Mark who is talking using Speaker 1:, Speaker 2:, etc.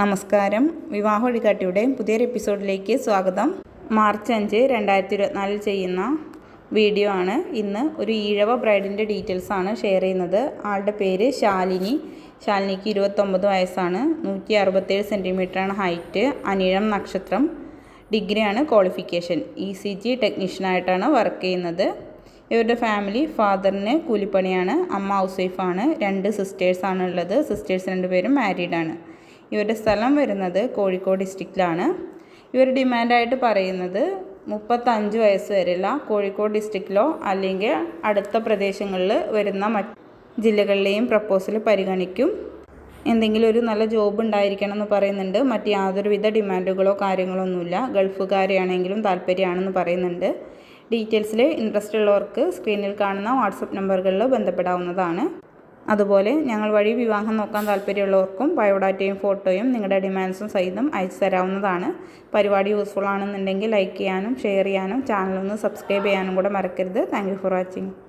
Speaker 1: നമസ്കാരം. വിവാഹ വഴികാട്ടിയുടെ പുതിയൊരു എപ്പിസോഡിലേക്ക് സ്വാഗതം. മാർച്ച് അഞ്ച് രണ്ടായിരത്തി ഇരുപത്തിനാലിൽ ചെയ്യുന്ന വീഡിയോ ആണ്. ഇന്ന് ഒരു ഈഴവ ബ്രൈഡിന്റെ ആണ് ഷെയർ ചെയ്യുന്നത്. ആളുടെ പേര് ശാലിനി. ശാലിനിക്ക് ഇരുപത്തൊമ്പത് വയസ്സാണ്. നൂറ്റി അറുപത്തേഴ് സെന്റിമീറ്ററാണ് ഹൈറ്റ്. അനിഴം നക്ഷത്രം. ഡിഗ്രിയാണ് ക്വാളിഫിക്കേഷൻ. ഇ സി ജി ടെക്നീഷ്യനായിട്ടാണ് വർക്ക് ചെയ്യുന്നത്. ഇവരുടെ ഫാമിലി ഫാദറിന് കൂലിപ്പണിയാണ്. അമ്മ ഹൗസ് വൈഫാണ്. രണ്ട് സിസ്റ്റേഴ്സാണ് ഉള്ളത്. സിസ്റ്റേഴ്സ് രണ്ടുപേരും മാരീഡാണ് ഇവരുടെ സ്ഥലം വരുന്നത് കോഴിക്കോട് ഡിസ്ട്രിക്റ്റിലാണ് ഇവർ ഡിമാൻഡായിട്ട് പറയുന്നത് മുപ്പത്തഞ്ച് വയസ്സ് വരെയുള്ള കോഴിക്കോട് ഡിസ്ട്രിക്റ്റിലോ അല്ലെങ്കിൽ അടുത്ത പ്രദേശങ്ങളിൽ വരുന്ന മറ്റ് ജില്ലകളിലെയും പ്രപ്പോസൽ പരിഗണിക്കും. എന്തെങ്കിലും ഒരു നല്ല ജോബ് ഉണ്ടായിരിക്കണം എന്ന് പറയുന്നുണ്ട്. മറ്റ് യാതൊരുവിധ ഡിമാൻഡുകളോ കാര്യങ്ങളോ ഒന്നുമില്ല ഗൾഫുകാരെയാണെങ്കിലും താല്പര്യമാണെന്ന് പറയുന്നുണ്ട്. ഡീറ്റെയിൽസിൽ ഇൻട്രസ്റ്റ് ഉള്ളവർക്ക് സ്ക്രീനിൽ കാണുന്ന വാട്സപ്പ് നമ്പറുകളിൽ ബന്ധപ്പെടാവുന്നതാണ്. അതുപോലെ ഞങ്ങൾ വഴി വിവാഹം നോക്കാൻ താല്പര്യമുള്ളവർക്കും ബയോഡാറ്റയും ഫോട്ടോയും നിങ്ങളുടെ ഡിമാൻഡ്സും സഹിതം അയച്ചു തരാവുന്നതാണ്. പരിപാടി യൂസ്ഫുൾ ആണെന്നുണ്ടെങ്കിൽ ലൈക്ക് ചെയ്യാനും ഷെയർ ചെയ്യാനും ചാനലൊന്ന് സബ്സ്ക്രൈബ് ചെയ്യാനും കൂടെ മറക്കരുത്. Thank for watching